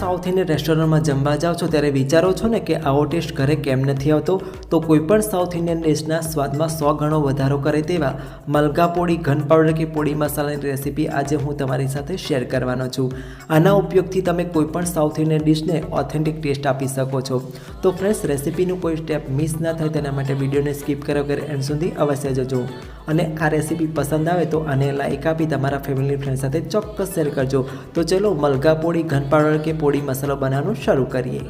Indian રેસ્ટોરન્ટમાં જમવા જાઓ છો ત્યારે વિચારો છો ને કે આવો ટેસ્ટ ઘરે કેમ નથી આવતો? તો કોઈપણ સાઉથ ઇન્ડિયન ડિશના સ્વાદમાં સો ગણો વધારો કરે તેવા મલગા પોડી ઘન પાવડર કે પોડી મસાલાની રેસીપી આજે હું તમારી સાથે શેર કરવાનો છું. આના ઉપયોગથી તમે કોઈપણ સાઉથ ઇન્ડિયન ડિશને ઓથેન્ટિક ટેસ્ટ આપી શકો છો. તો ફ્રેન્ડ્સ રેસીપીનું કોઈ સ્ટેપ મિસ ના થાય તેના માટે વિડીયોને સ્કીપ કરો કે એન્ડ સુધી અવશ્ય જજો. અને આ રેસીપી પસંદ આવે તો આને લાઇક આપી તમારા ફેમિલી ફ્રેન્ડ સાથે ચોક્કસ શેર કરજો. તો ચલો મલગા પોડી ઘન પાવડર કે પોડી મસાલો બનાવવાનું શરૂ કરીએ.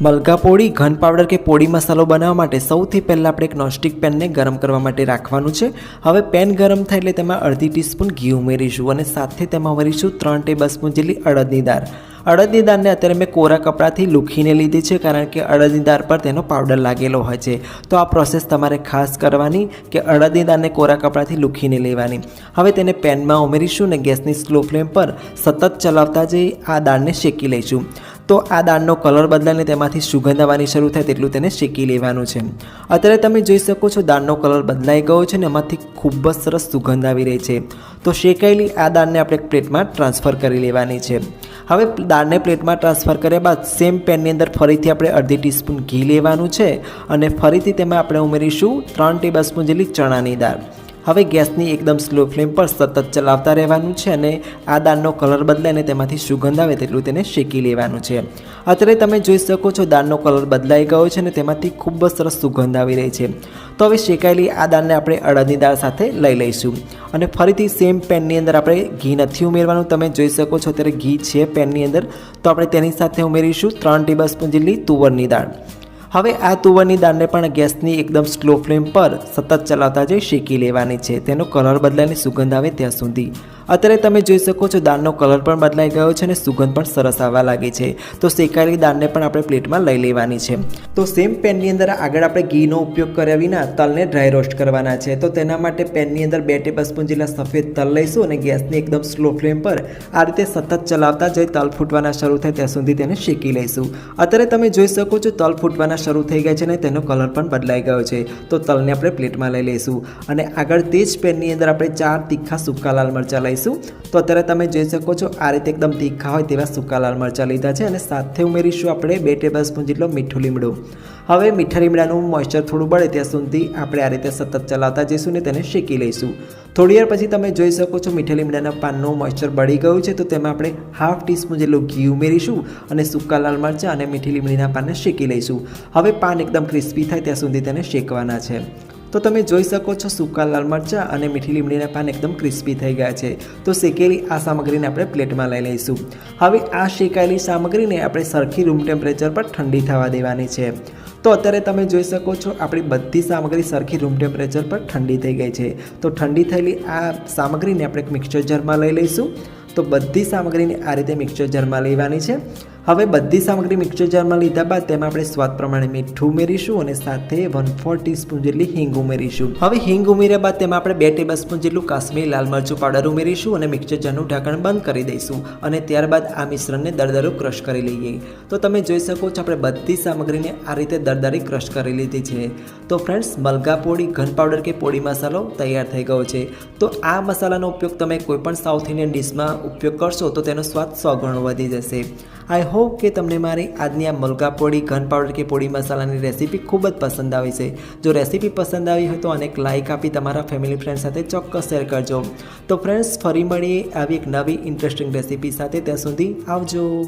મલગા પોડી ઘન પાવડર કે પોડી મસાલો બનાવવા માટે સૌથી પહેલાં આપણે એક નોનસ્ટિક પેનને ગરમ કરવા માટે રાખવાનું છે. હવે પેન ગરમ થાય એટલે તેમાં અડધી ટીસ્પૂન ઘી ઉમેરીશું અને સાથે તેમાં ઉમેરીશું ત્રણ ટેબલ સ્પૂન જેટલી અડદની દાળ. અડદની દાળને અત્યારે મેં કોરા કપડાથી લૂખીને લીધી છે કારણ કે અડદની દાળ પર તેનો પાવડર લાગેલો હોય છે. તો આ પ્રોસેસ તમારે ખાસ કરવાની કે અડદની દાળને કોરા કપડાથી લૂખીને લેવાની. હવે તેને પેનમાં ઉમેરીશું ને ગેસની સ્લો ફ્લેમ પર સતત ચલાવતા જઈ આ દાળને શેકી લઈશું. તો આ દાળનો કલર બદલાઈને તેમાંથી સુગંધ આવવાની શરૂ થાય તેટલું તેને શેકી લેવાનું છે. અત્યારે તમે જોઈ શકો છો દાળનો કલર બદલાઈ ગયો છે ને એમાંથી ખૂબ જ સરસ સુગંધ આવી રહી છે. તો શેકાયેલી આ દાળને આપણે પ્લેટમાં ટ્રાન્સફર કરી લેવાની છે. હવે દાળને પ્લેટમાં ટ્રાન્સફર કર્યા બાદ સેમ પેનની અંદર ફરીથી આપણે અડધી ટીસ્પૂન ઘી લેવાનું છે અને ફરીથી તેમાં આપણે ઉમેરીશું ત્રણ ટેબલ સ્પૂન જેટલી ચણાની દાળ. હવે ગેસની એકદમ સ્લો ફ્લેમ પર સતત ચલાવતા રહેવાનું છે અને આ દાળનો કલર બદલાઈને તેમાંથી સુગંધ આવે તેટલું તેને શેકી લેવાનું છે. અત્યારે તમે જોઈ શકો છો દાળનો કલર બદલાઈ ગયો છે અને તેમાંથી ખૂબ જ સરસ સુગંધ આવી રહી છે. તો હવે શેકાયેલી આ દાળને આપણે અડદની દાળ સાથે લઈ લઈશું. અને ફરીથી સેમ પેનની અંદર આપણે ઘી નથી ઉમેરવાનું. તમે જોઈ શકો છો અત્યારે ઘી છે પેનની અંદર. તો આપણે તેની સાથે ઉમેરીશું ત્રણ ટેબલ સ્પૂન જેટલી તુવરની દાળ. હવે આ તુવરની દાળને પણ ગેસની એકદમ સ્લો ફ્લેમ પર સતત ચલાવતા જઈ શેકી લેવાની છે. તેનો કલર બદલાની સુગંધ આવે ત્યાં સુધી. અત્યારે તમે જોઈ શકો છો દાળનો કલર પણ બદલાઈ ગયો છે અને સુગંધ પણ સરસ આવવા લાગી છે. તો શેકાયેલી દાળને પણ આપણે પ્લેટમાં લઈ લેવાની છે. તો સેમ પેનની અંદર આગળ આપણે ઘીનો ઉપયોગ કર્યા વિના તલને ડ્રાય રોસ્ટ કરવાના છે. તો તેના માટે પેનની અંદર બે ટેબલ સ્પૂન જેટલા સફેદ તલ લઈશું અને ગેસની એકદમ સ્લો ફ્લેમ પર આ રીતે સતત ચલાવતા જઈ તલ ફૂટવાના શરૂ થાય ત્યાં સુધી તેને શેકી લઈશું. અત્યારે તમે જોઈ શકો છો તલ ફૂટવાના શરૂ થઈ ગયા છે અને તેનો કલર પણ બદલાઈ ગયો છે. તો તલને આપણે પ્લેટમાં લઈ લઈશું. અને આગળ તે જ પેનની અંદર આપણે ચાર તીખા સૂકા લાલ મરચાં લઈશું. તો અત્યારે તમે જોઈ શકો છો, આ રીતે એકદમ તીખા હોય તેવા સૂકા લાલ મરચાં લીધા છે અને સાથે ઉમેરીશું આપણે બે ટેબલ સ્પૂન જેટલો મીઠું લીમડું. હવે મીઠા લીમડાનું મોઇશ્ચર થોડું બળે ત્યાં સુધી આપણે આ રીતે સતત ચલાવતા જઈશું ને તેને શેકી લઈશું. થોડી વાર પછી તમે જોઈ શકો છો મીઠા લીમડાના પાનનું મોઇશ્ચર બળી ગયું છે, તો તેમાં આપણે હાફ ટીસ્પૂન જેટલું ઘી ઉમેરીશું અને સૂકા લાલ મરચાં અને મીઠી લીમડીના પાનને શેકી લઈશું. હવે પાન એકદમ ક્રિસ્પી થાય ત્યાં સુધી તેને શેકવાના છે. તો તમે જોઈ શકો છો સૂકા લાલ મરચાં અને મીઠી લીમડીના પાન એકદમ ક્રિસ્પી થઈ ગયા છે. તો શેકેલી આ સામગ્રીને આપણે પ્લેટમાં લઈ લઈશું. હવે આ શેકાયેલી સામગ્રીને આપણે સરખી રૂમ ટેમ્પરેચર પર ઠંડી થવા દેવાની છે. તો અત્યારે તમે જોઈ શકો છો આપણી બધી સામગ્રી સરખી રૂમ ટેમ્પરેચર પર ઠંડી થઈ ગઈ છે. તો ઠંડી થયેલી આ સામગ્રીને આપણે એક મિક્સચર જારમાં લઈ લઈશું. તો બધી સામગ્રીને આ રીતે મિક્સચર જારમાં લેવાની છે. હવે બધી સામગ્રી મિક્સચર જારમાં લીધા બાદ તેમાં આપણે સ્વાદ પ્રમાણે મીઠું ઉમેરીશું અને સાથે વન ફોર ટીસ્પૂન જેટલી હિંગ ઉમેરીશું. હવે હિંગ ઉમેર્યા બાદ તેમાં આપણે બે ટેબલ સ્પૂન જેટલું કાશ્મીરી લાલ મરચું પાવડર ઉમેરીશું અને મિક્સર જારનું ઢાંકણ બંધ કરી દઈશું અને ત્યારબાદ આ મિશ્રણને દરદરું ક્રશ કરી લઈએ. તો તમે જોઈ શકો છો આપણે બધી સામગ્રીને આ રીતે દરદારી ક્રશ કરી લીધી છે. તો ફ્રેન્ડ્સ મલગા પોડી ઘન પાવડર કે પોડી મસાલો તૈયાર થઈ ગયો છે. તો આ મસાલાનો ઉપયોગ તમે કોઈપણ સાઉથ ઇન્ડિયન ડિશમાં ઉપયોગ કરશો તો તેનો સ્વાદ સો ગણો વધી જશે. આઈ હોપ કે તમને મારી આજની આ મલકા પોડી ઘન પાવડર કે પોળી મસાલાની રેસીપી ખૂબ જ પસંદ આવી છે. જો રેસીપી પસંદ આવી હોય તો અનેક લાઇક આપી તમારા ફેમિલી ફ્રેન્ડ સાથે ચોક્કસ શેર કરજો. તો ફ્રેન્ડ્સ ફરી મળીએ આવી એક નવી ઇન્ટરેસ્ટિંગ રેસીપી સાથે. ત્યાં સુધી આવજો.